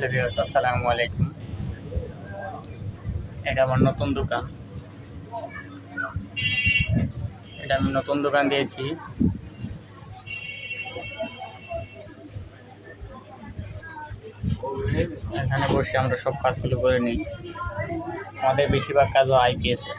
hello viewers আসসালামু আলাইকুম এটা আমার নতুন দোকান এটা আমি নতুন দোকান দিয়েছি এখানে বসে আমরা সব কাজগুলো করে নিই আমাদের বেশিরভাগ কাজও আইপিএসের